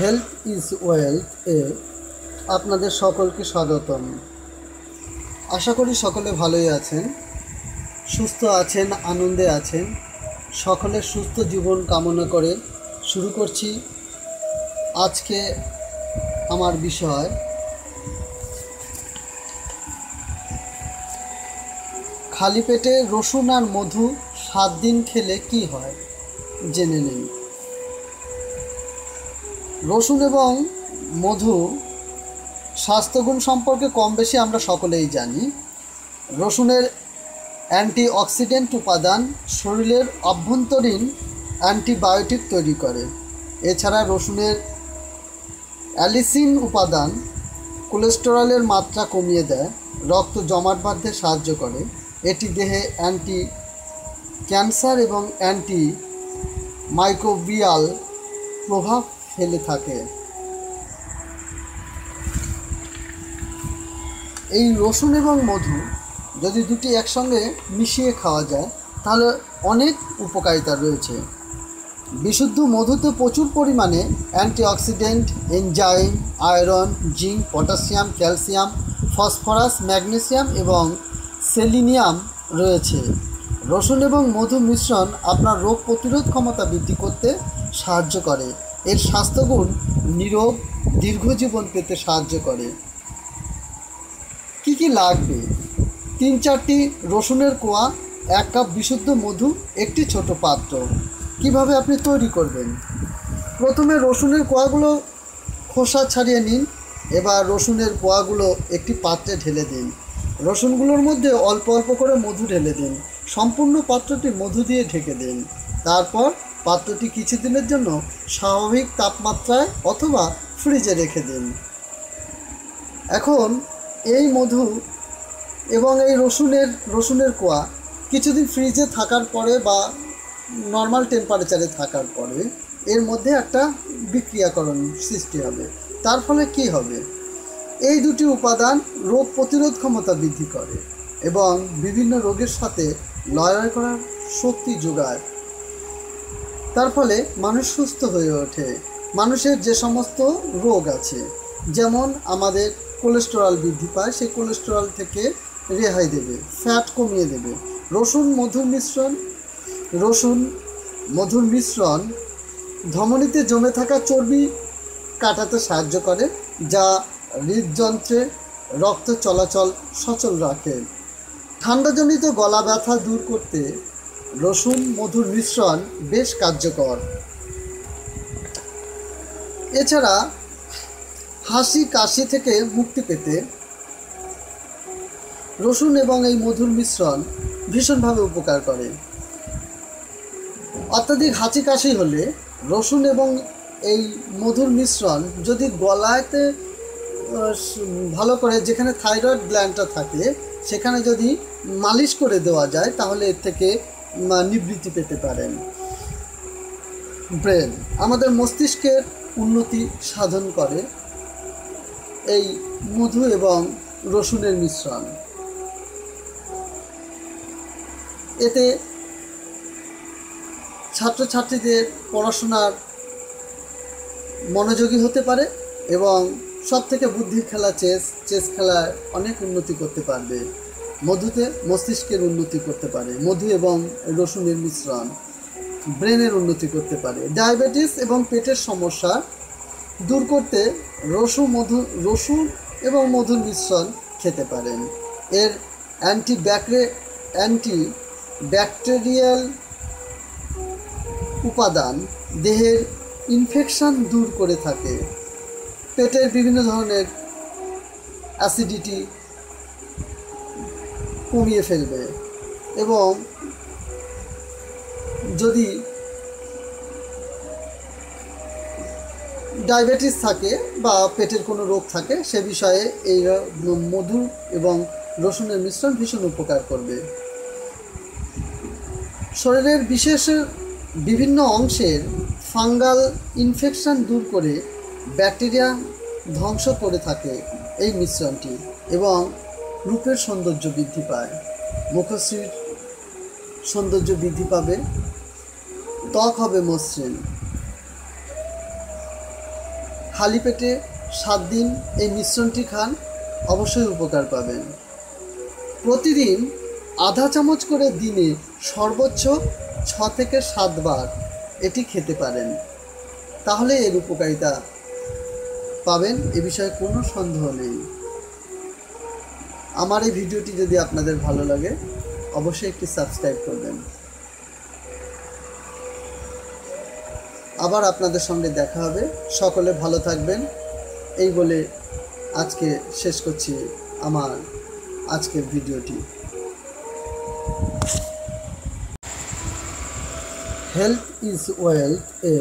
Health is wealth এ আপনাদের সকলকে স্বাগতম। আশা করি সকলে ভালোই আছেন, সুস্থ আছেন, আনন্দে আছেন সকলের সুস্থ জীবন কামনা করে শুরু করছি আজকে আমার বিষয় খালি পেটে রসুন আর মধু সাত দিন খেলে কি হয়? জেনে নিন। রসুন এবং মধু স্বাস্থ্যগুণ সম্পর্কে কম বেশি আমরা সকলেই জানি। রসুনের অ্যান্টি অক্সিডেন্ট উপাদান শরীরের অভ্যন্তরীণ অ্যান্টিবায়োটিক তৈরি করে। এছাড়া রসুনের অ্যালিসিন উপাদান কোলেস্টেরলের মাত্রা কমিয়ে দেয়, রক্ত জমাট বাঁধতে সাহায্য করে। এটি দেহে অ্যান্টি ক্যান্সার এবং অ্যান্টি মাইক্রোবিয়াল প্রভাব ফেলে থাকে। এই রসুন এবং মধু যদি দুটি একসঙ্গে মিশিয়ে খাওয়া যায়, তাহলে অনেক উপকারিতা রয়েছে। বিশুদ্ধ মধুতে প্রচুর পরিমাণে antioxidant, enzyme, iron, zinc, potassium, calcium, phosphorus, magnesium এবং সেলিনিয়াম রয়েছে। রসুন এবং মধু মিশ্রণ আপনার রোগ প্রতিরোধ ক্ষমতা বৃদ্ধি করতে সাহায্য করে। এর স্বাস্থ্যগুণ নিরোগ, দীর্ঘজীবন পেতে সাহায্য করে। কি কি লাগবে? তিন চারটি রসুনের কোয়া, এক কাপ বিশুদ্ধ মধু, একটি ছোট পাত্র। কীভাবে আপনি তৈরি করবেন? প্রথমে রসুনের কোয়াগুলো খোসা ছাড়িয়ে নিন। এবার রসুনের কোয়াগুলো একটি পাত্রে ঢেলে দিন। রসুনগুলোর মধ্যে অল্প অল্প করে মধু ঢেলে দিন। সম্পূর্ণ পাত্রটি মধু দিয়ে ঢেকে দিন। তারপর পাত্রটি কিছুদিনের জন্য স্বাভাবিক তাপমাত্রায় অথবা ফ্রিজে রেখে দিন। এখন এই মধু এবং এই রসুনের রসুনের কোয়া কিছুদিন ফ্রিজে থাকার পরে বা নর্মাল টেম্পারেচারে থাকার পরে এর মধ্যে একটা বিক্রিয়াকরণ সৃষ্টি হবে। তার ফলে কি হবে? এই দুটি উপাদান রোগ প্রতিরোধ ক্ষমতা বৃদ্ধি করে এবং বিভিন্ন রোগের সাথে লড়াই করার শক্তি যোগায়। তার ফলে মানুষ সুস্থ হয়ে ওঠে। মানুষের যে সমস্ত রোগ আছে, যেমন আমাদের কোলেস্টেরল বৃদ্ধি পায়, সেই কোলেস্টেরল থেকে রেহাই দেবে ফ্যাট কমিয়ে দেবে। রসুন, মধুর মিশ্রণ, রসুন, মধুর মিশ্রণ ধমনীতে জমে থাকা চর্বি কাটাতে সাহায্য করে, যা হৃদযন্ত্রে রক্ত চলাচল সচল রাখে। ঠান্ডাজনিত গলা ব্যথা দূর করতে রসুন মধুর মিশ্রণ বেশ কার্যকর। এছাড়া হাসি কাশি থেকে মুক্তি পেতে রসুন এবং এই মধুর মিশ্রণ ভীষণভাবে উপকার করে। অত্যাধিক হাঁচি কাশি হলে রসুন এবং এই মধুর মিশ্রণ যদি গলায়তে ভালো করে যেখানে থাইরয়েড গ্ল্যান্ডটা থাকে, সেখানে যদি মালিশ করে দেওয়া যায়, তাহলে এর থেকে নিবৃত্তি পেতে পারেন। ব্রেন, আমাদের মস্তিষ্কের উন্নতি সাধন করে এই মধু এবং রসুনের মিশ্রণ। এতে ছাত্রছাত্রীদের পড়াশোনার মনোযোগী হতে পারে এবং সব থেকে বুদ্ধির খেলা চেস চেস খেলায় অনেক উন্নতি করতে পারবে। মধুতে মস্তিষ্কের উন্নতি করতে পারে, মধু এবং রসুনের মিশ্রণ ব্রেনের উন্নতি করতে পারে। ডায়াবেটিস এবং পেটের সমস্যা দূর করতে রসু মধু, রসুন এবং মধুর মিশ্রণ খেতে পারেন। এর অ্যান্টি ব্যাকরে অ্যান্টি ব্যাকটেরিয়াল উপাদান দেহের ইনফেকশন দূর করে থাকে। পেটের বিভিন্ন ধরনের অ্যাসিডিটি কমিয়ে ফেলবে। এবং যদি ডায়াবেটিস থাকে বা পেটের কোনো রোগ থাকে, সে বিষয়ে এই মধু এবং রসুনের মিশ্রণ ভীষণ উপকার করবে। শরীরের বিশেষ বিভিন্ন অংশের ফাঙ্গাল ইনফেকশন দূর করে ব্যাকটেরিয়া ধ্বংস করে থাকে এই মিশ্রণটি এবং রূপের সৌন্দর্য বৃদ্ধি পায়। মুখশ্রীর সৌন্দর্য বৃদ্ধি পাবে। ত্বক হবে মসৃণ। খালি পেটে সাত দিন এই মিশ্রণটি খান, অবশ্যই উপকার পাবেন। প্রতিদিন আধা চামচ করে দিনে সর্বোচ্চ ছ থেকে সাতবার এটি খেতে পারেন। তাহলে এর উপকারিতা পাবেন, এ বিষয়ে কোনো সন্দেহ নেই। আমার এই ভিডিওটি যদি আপনাদের ভালো লাগে, অবশ্যই একটি সাবস্ক্রাইব করবেন। আবার আপনাদের সঙ্গে দেখা হবে। সকলে ভালো থাকবেন। এই বলে আজকে শেষ করছি আমার আজকের ভিডিওটি। Health is wealth A